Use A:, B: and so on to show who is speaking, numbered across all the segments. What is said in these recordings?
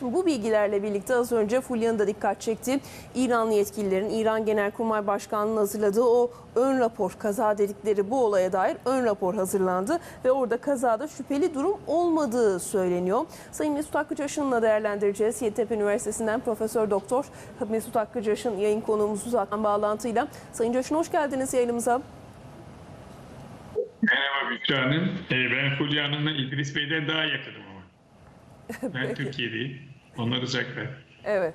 A: Bu bilgilerle birlikte az önce Fulya'nın da dikkat çekti. İranlı yetkililerin İran Genelkurmay Başkanlığı'nın hazırladığı o ön rapor, kaza dedikleri bu olaya dair ön rapor hazırlandı. Ve orada kazada şüpheli durum olmadığı söyleniyor. Sayın Mesut Hakkıcaş'ınla değerlendireceğiz. Yeditepe Üniversitesi'nden Profesör Doktor Mesut Hakkıcaş'ın yayın konuğumuz uzaktan bağlantıyla. Sayın Coşun hoş geldiniz yayınımıza.
B: Merhaba Büşra Hanım. Ee, ben Fulya Hanım'la İdris Bey'den daha yakınım ama. Ben Türkiye'deyim. Onlar uzakta.
A: Evet.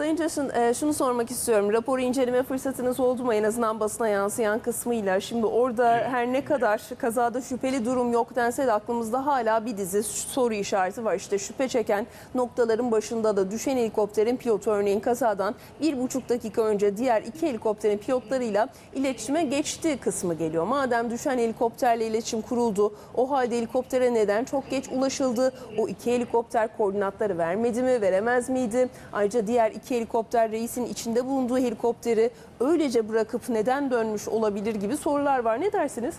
A: Sayın Coşun e, şunu sormak istiyorum. Raporu inceleme fırsatınız oldu mu en azından basına yansıyan kısmıyla? Şimdi orada her ne kadar kazada şüpheli durum yok dense de aklımızda hala bir dizi soru işareti var. İşte şüphe çeken noktaların başında da düşen helikopterin pilotu örneğin kazadan bir buçuk dakika önce diğer iki helikopterin pilotlarıyla iletişime geçti kısmı geliyor. Madem düşen helikopterle iletişim kuruldu o halde helikoptere neden çok geç ulaşıldı? O iki helikopter koordinatları vermedi mi, veremez miydi? Ayrıca diğer iki helikopter reisin içinde bulunduğu helikopteri öylece bırakıp neden dönmüş olabilir gibi sorular var. Ne dersiniz?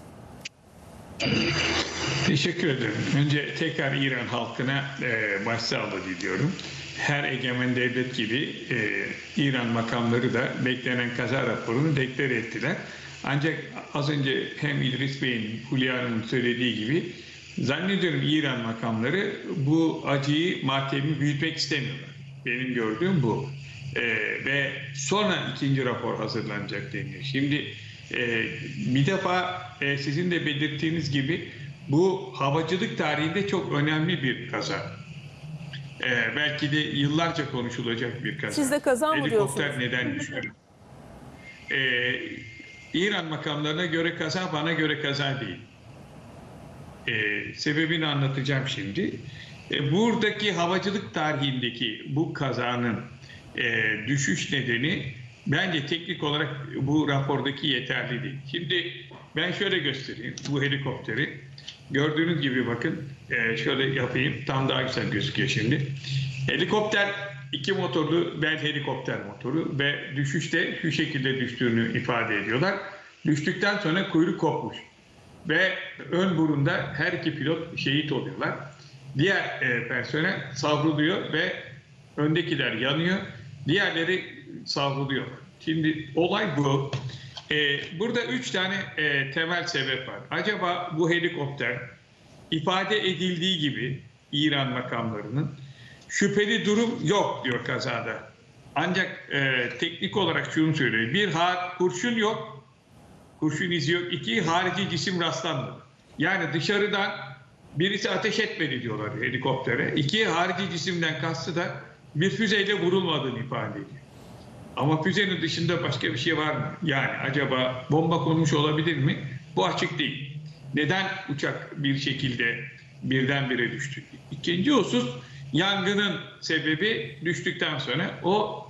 B: Teşekkür ederim. Önce tekrar İran halkına e, başsağlığı diliyorum. Her egemen devlet gibi e, İran makamları da beklenen kaza raporunu deklare ettiler. Ancak az önce hem İdris Bey'in, Hülya Hanım'ın söylediği gibi zannediyorum İran makamları bu acıyı, matemi büyütmek istemiyorlar. Benim gördüğüm bu. E, ve sonra ikinci rapor hazırlanacak deniyor. Şimdi e, bir defa e, sizin de belirttiğiniz gibi bu havacılık tarihinde çok önemli bir kaza. E, belki de yıllarca konuşulacak bir kaza.
A: Siz de kaza mı
B: Helikopter neden düştü? E, İran makamlarına göre kaza, bana göre kaza değil. E, sebebini anlatacağım şimdi. E, buradaki havacılık tarihindeki bu kazanın e, düşüş nedeni bence teknik olarak bu rapordaki yeterli değil. Şimdi ben şöyle göstereyim bu helikopteri. Gördüğünüz gibi bakın e, şöyle yapayım tam daha güzel gözüküyor şimdi. Helikopter iki motorlu bel helikopter motoru ve düşüşte şu şekilde düştüğünü ifade ediyorlar. Düştükten sonra kuyruk kopmuş ve ön burunda her iki pilot şehit oluyorlar. Diğer e, personel savruluyor ve öndekiler yanıyor. Diğerleri savruluyor. Şimdi olay bu. E, burada üç tane e, temel sebep var. Acaba bu helikopter ifade edildiği gibi İran makamlarının şüpheli durum yok diyor kazada. Ancak e, teknik olarak şunu söylüyor. Bir har kurşun yok, kurşun izi yok. İki harici cisim rastlanmadı. Yani dışarıdan birisi ateş etmedi diyorlar helikoptere. İki harici cisimden kastı da bir füzeyle vurulmadığını ifade ediyor. Ama füzenin dışında başka bir şey var mı? Yani acaba bomba konmuş olabilir mi? Bu açık değil. Neden uçak bir şekilde birdenbire düştü? İkinci husus yangının sebebi düştükten sonra o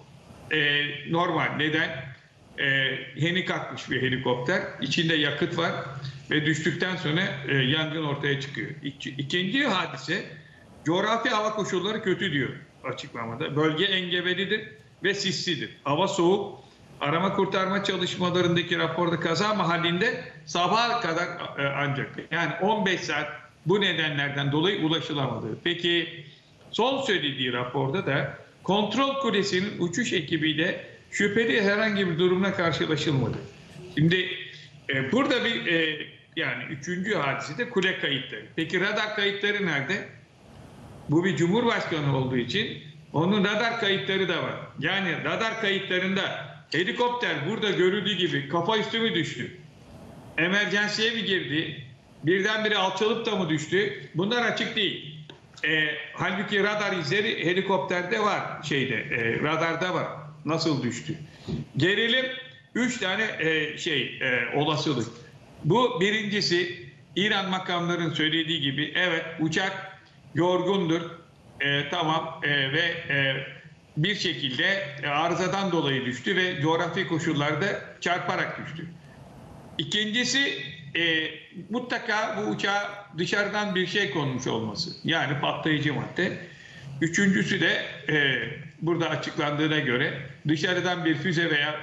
B: e, normal. Neden? E, henik atmış bir helikopter. İçinde yakıt var ve düştükten sonra e, yangın ortaya çıkıyor. İki, ikinci hadise coğrafi hava koşulları kötü diyor açıklamada. Bölge engebelidir ve sislidir. Hava soğuk. Arama kurtarma çalışmalarındaki raporda kaza mahallinde sabaha kadar e, ancak yani 15 saat bu nedenlerden dolayı ulaşılamadı. Peki son söylediği raporda da kontrol kulesinin uçuş ekibiyle şüpheli herhangi bir durumla karşılaşılmadı. Şimdi e, burada bir e, yani üçüncü hadise de kule kayıtları. Peki radar kayıtları nerede? Bu bir cumhurbaşkanı olduğu için onun radar kayıtları da var. Yani radar kayıtlarında helikopter burada görüldüğü gibi kafa üstü mü düştü? Emergensiye mi girdi? Birdenbire alçalıp da mı düştü? Bunlar açık değil. E, halbuki radar izleri helikopterde var şeyde e, radarda var. Nasıl düştü? Gerilim üç tane e, şey e, olasılık. Bu birincisi İran makamların söylediği gibi evet uçak yorgundur. E, tamam e, ve e, bir şekilde e, arızadan dolayı düştü ve coğrafi koşullarda çarparak düştü. İkincisi e, mutlaka bu uçağa dışarıdan bir şey konmuş olması. Yani patlayıcı madde. Üçüncüsü de e, burada açıklandığına göre dışarıdan bir füze veya e,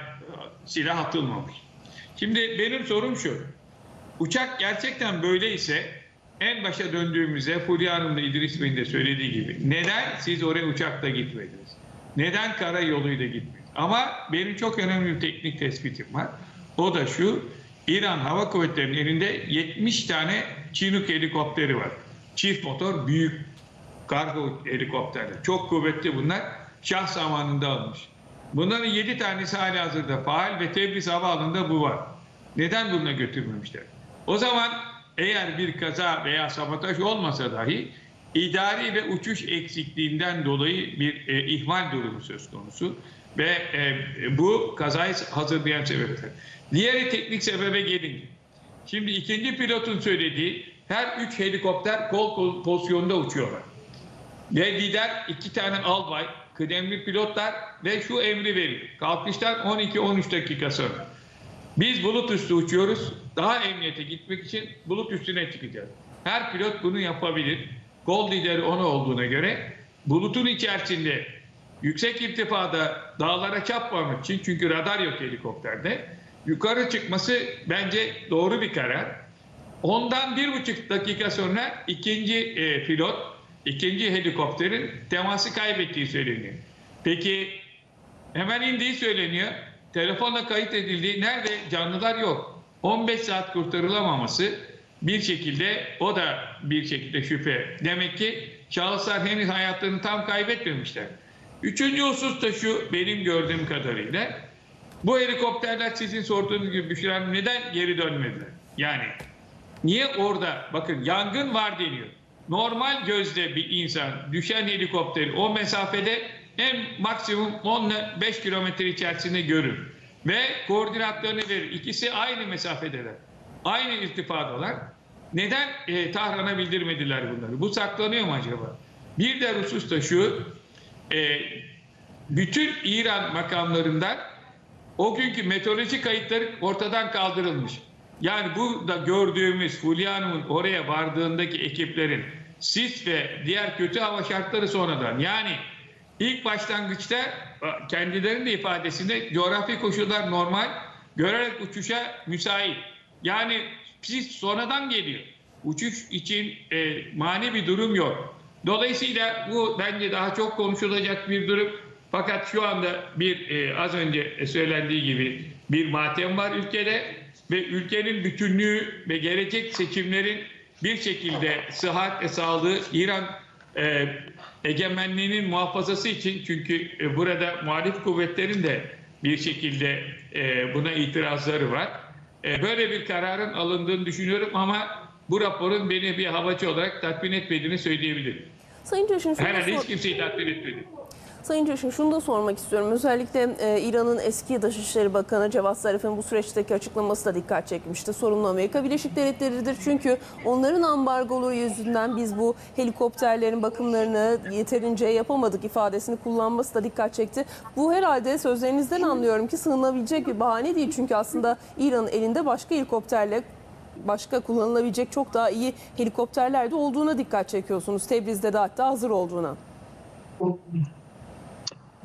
B: silah atılmamış. Şimdi benim sorum şu. Uçak gerçekten böyleyse en başa döndüğümüzde Fulya Hanım'la İdris Bey'in de söylediği gibi neden siz oraya uçakla gitmediniz? Neden karayoluyla gitmediniz? Ama benim çok önemli bir teknik tespitim var. O da şu, İran Hava Kuvvetleri'nin elinde 70 tane Chinook helikopteri var. Çift motor, büyük kargo helikopterler. Çok kuvvetli bunlar. Şah zamanında almış. Bunların 7 tanesi hali hazırda faal ve Tebriz Havaalanı'nda bu var. Neden bununla götürmemişler? O zaman eğer bir kaza veya sabotaj olmasa dahi idari ve uçuş eksikliğinden dolayı bir e, ihmal durumu söz konusu ve e, bu kazayı hazırlayan sebepler. Diğeri teknik sebebe gelince. Şimdi ikinci pilotun söylediği her üç helikopter kol kol pozisyonda uçuyorlar. Ve lider iki tane albay, kıdemli pilotlar ve şu emri verir. Kalkıştan 12-13 dakika sonra. Biz bulut üstü uçuyoruz. Daha emniyete gitmek için bulut üstüne çıkacağız. Her pilot bunu yapabilir. Kol lideri onu olduğuna göre bulutun içerisinde yüksek irtifada dağlara çarpmamak için çünkü radar yok helikopterde yukarı çıkması bence doğru bir karar. Ondan bir buçuk dakika sonra ikinci e, pilot, ikinci helikopterin teması kaybettiği söyleniyor. Peki hemen indiği söyleniyor. Telefonla kayıt edildiği nerede canlılar yok. 15 saat kurtarılamaması bir şekilde o da bir şekilde şüphe. Demek ki şahıslar henüz hayatlarını tam kaybetmemişler. Üçüncü husus da şu benim gördüğüm kadarıyla bu helikopterler sizin sorduğunuz gibi Büşra neden geri dönmediler? Yani niye orada bakın yangın var deniyor. Normal gözle bir insan düşen helikopteri o mesafede en maksimum 10 ile 5 kilometre içerisinde görür. Ve koordinatlarını verir. İkisi aynı mesafedeler. Aynı irtifadalar. Neden e, Tahran'a bildirmediler bunları? Bu saklanıyor mu acaba? Bir de husus da şu. E, bütün İran makamlarından o günkü meteoroloji kayıtları ortadan kaldırılmış. Yani burada gördüğümüz Fulya oraya vardığındaki ekiplerin sis ve diğer kötü hava şartları sonradan yani ilk başlangıçta kendilerinin de ifadesinde coğrafi koşullar normal görerek uçuşa müsait. Yani sis sonradan geliyor. Uçuş için e, mani bir durum yok. Dolayısıyla bu bence daha çok konuşulacak bir durum. Fakat şu anda bir e, az önce söylendiği gibi bir matem var ülkede ve ülkenin bütünlüğü ve gelecek seçimlerin bir şekilde sıhhat ve sağlığı İran e, egemenliğinin muhafazası için çünkü e, burada muhalif kuvvetlerin de bir şekilde e, buna itirazları var. E, böyle bir kararın alındığını düşünüyorum ama bu raporun beni bir havacı olarak tatmin etmediğini söyleyebilirim.
A: Sayın Coşun
B: Herhalde hiç kimseyi tatmin etmedi.
A: Sayın Coşun şunu da sormak istiyorum. Özellikle e, İran'ın eski Dışişleri Bakanı Cevat Zarif'in bu süreçteki açıklaması da dikkat çekmişti. Sorumlu Amerika Birleşik Devletleri'dir. Çünkü onların ambargoları yüzünden biz bu helikopterlerin bakımlarını yeterince yapamadık ifadesini kullanması da dikkat çekti. Bu herhalde sözlerinizden anlıyorum ki sığınabilecek bir bahane değil. Çünkü aslında İran'ın elinde başka helikopterle başka kullanılabilecek çok daha iyi helikopterler de olduğuna dikkat çekiyorsunuz. Tebriz'de de hatta hazır olduğuna.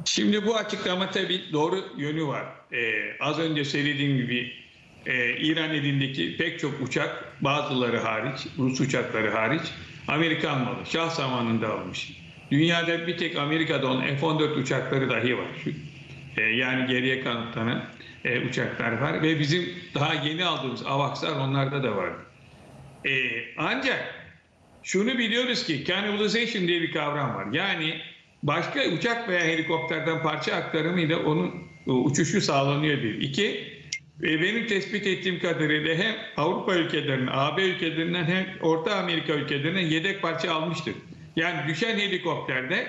B: Şimdi bu açıklama tabii doğru yönü var. Ee, az önce söylediğim gibi e, İran elindeki pek çok uçak bazıları hariç, Rus uçakları hariç Amerikan malı. Şah zamanında almış. Dünyada bir tek Amerika'da olan F-14 uçakları dahi var. Şu, e, yani geriye kanıtlanan e, uçaklar var ve bizim daha yeni aldığımız AVAX'lar onlarda da var. E, ancak şunu biliyoruz ki cannibalization diye bir kavram var. Yani başka uçak veya helikopterden parça aktarımıyla onun e, uçuşu sağlanıyor bir. İki, e, benim tespit ettiğim kadarıyla hem Avrupa ülkelerinden, AB ülkelerinden hem Orta Amerika ülkelerinden yedek parça almıştır. Yani düşen helikopterde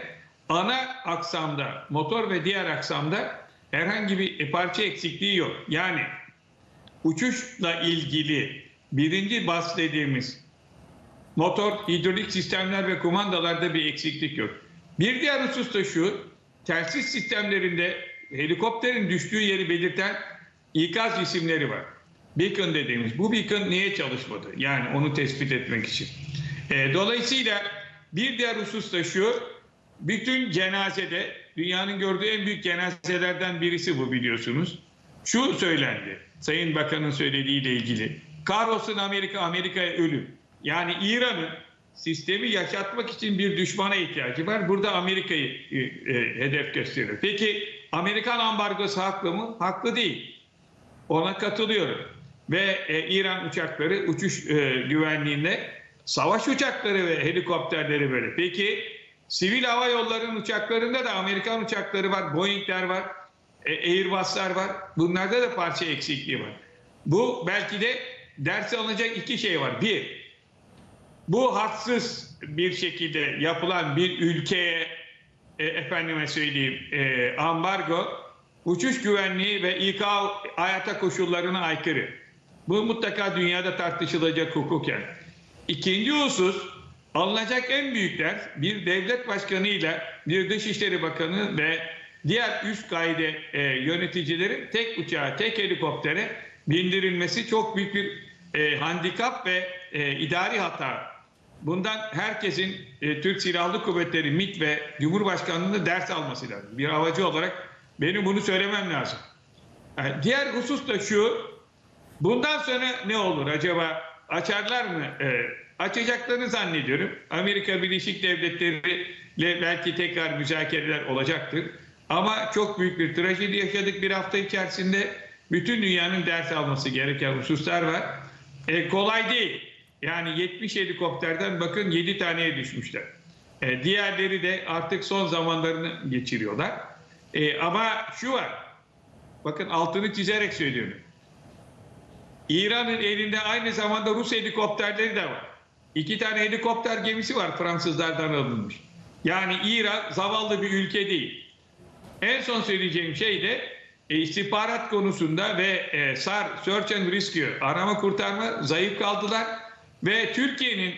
B: ana aksamda, motor ve diğer aksamda herhangi bir parça eksikliği yok. Yani uçuşla ilgili birinci bahsettiğimiz motor, hidrolik sistemler ve kumandalarda bir eksiklik yok. Bir diğer husus da şu, telsiz sistemlerinde helikopterin düştüğü yeri belirten ikaz isimleri var. Beacon dediğimiz. Bu beacon niye çalışmadı? Yani onu tespit etmek için. E, dolayısıyla bir diğer husus da şu, bütün cenazede, dünyanın gördüğü en büyük cenazelerden birisi bu biliyorsunuz. Şu söylendi, Sayın Bakan'ın söylediğiyle ilgili. Kahrolsun Amerika, Amerika'ya ölüm. Yani İran'ın sistemi yaşatmak için bir düşmana ihtiyacı var. Burada Amerika'yı e, e, hedef gösteriyor. Peki Amerikan ambargosu haklı mı? Haklı değil. Ona katılıyorum. Ve e, İran uçakları uçuş e, güvenliğinde savaş uçakları ve helikopterleri böyle. Peki sivil hava yollarının uçaklarında da Amerikan uçakları var, Boeing'ler var, e, Airbus'lar var. Bunlarda da parça eksikliği var. Bu belki de ders alınacak iki şey var. Bir, bu haksız bir şekilde yapılan bir ülkeye e, efendime söyleyeyim e, ambargo uçuş güvenliği ve İK hayata koşullarına aykırı. Bu mutlaka dünyada tartışılacak hukuken. İkinci husus alınacak en büyük ders bir devlet başkanıyla bir dışişleri bakanı ve diğer üst kaide e, yöneticilerin tek uçağa, tek helikoptere bindirilmesi çok büyük bir e, handikap ve e, idari hata. Bundan herkesin e, Türk Silahlı Kuvvetleri, MİT ve Cumhurbaşkanlığı'nda ders alması lazım. Bir havacı olarak benim bunu söylemem lazım. Yani diğer husus da şu, bundan sonra ne olur acaba? Açarlar mı? E, açacaklarını zannediyorum. Amerika Birleşik Devletleri ile belki tekrar müzakereler olacaktır. Ama çok büyük bir trajedi yaşadık bir hafta içerisinde. Bütün dünyanın ders alması gereken hususlar var. E, kolay değil. Yani 70 helikopterden bakın 7 taneye düşmüşler. E, diğerleri de artık son zamanlarını geçiriyorlar. E, ama şu var. Bakın altını çizerek söylüyorum. İran'ın elinde aynı zamanda Rus helikopterleri de var. İki tane helikopter gemisi var Fransızlardan alınmış. Yani İran zavallı bir ülke değil. En son söyleyeceğim şey de e, istihbarat konusunda ve e, SAR, Search and Rescue, arama kurtarma zayıf kaldılar. Ve Türkiye'nin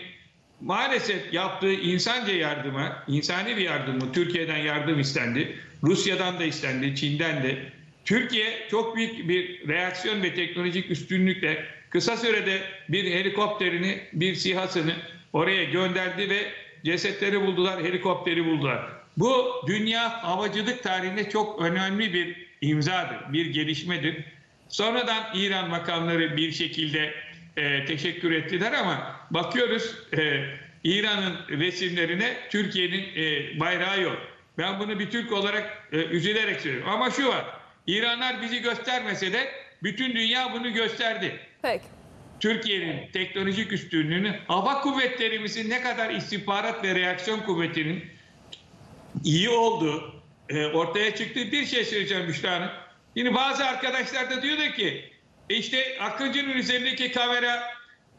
B: maalesef yaptığı insanca yardıma, insani bir yardımı, Türkiye'den yardım istendi. Rusya'dan da istendi, Çin'den de. Türkiye çok büyük bir reaksiyon ve teknolojik üstünlükle kısa sürede bir helikopterini, bir sihasını oraya gönderdi ve cesetleri buldular, helikopteri buldular. Bu dünya havacılık tarihinde çok önemli bir imzadır, bir gelişmedir. Sonradan İran makamları bir şekilde e, teşekkür ettiler ama bakıyoruz e, İran'ın resimlerine Türkiye'nin e, bayrağı yok. Ben bunu bir Türk olarak e, üzülerek söylüyorum. Ama şu var, İranlar bizi göstermese de bütün dünya bunu gösterdi.
A: Peki.
B: Türkiye'nin teknolojik üstünlüğünü, hava kuvvetlerimizin ne kadar istihbarat ve reaksiyon kuvvetinin iyi olduğu e, ortaya çıktı. Bir şey söyleyeceğim Müşra Hanım. Şimdi bazı arkadaşlar da diyorlar ki işte Akıncı'nın üzerindeki kamera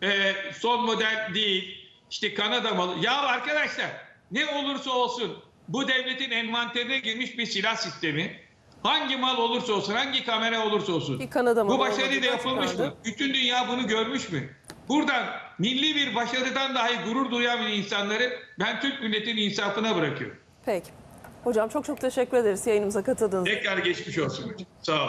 B: e, son model değil. İşte Kanada malı. Ya arkadaşlar ne olursa olsun bu devletin envanterine girmiş bir silah sistemi. Hangi mal olursa olsun, hangi kamera olursa olsun.
A: Bir Kanada
B: Bu başarı da yapılmış mı? Bütün dünya bunu görmüş mü? Buradan milli bir başarıdan dahi gurur duyan insanları ben Türk milletinin insafına bırakıyorum.
A: Peki. Hocam çok çok teşekkür ederiz yayınımıza katıldığınız için.
B: Tekrar geçmiş olsun. Sağ olun.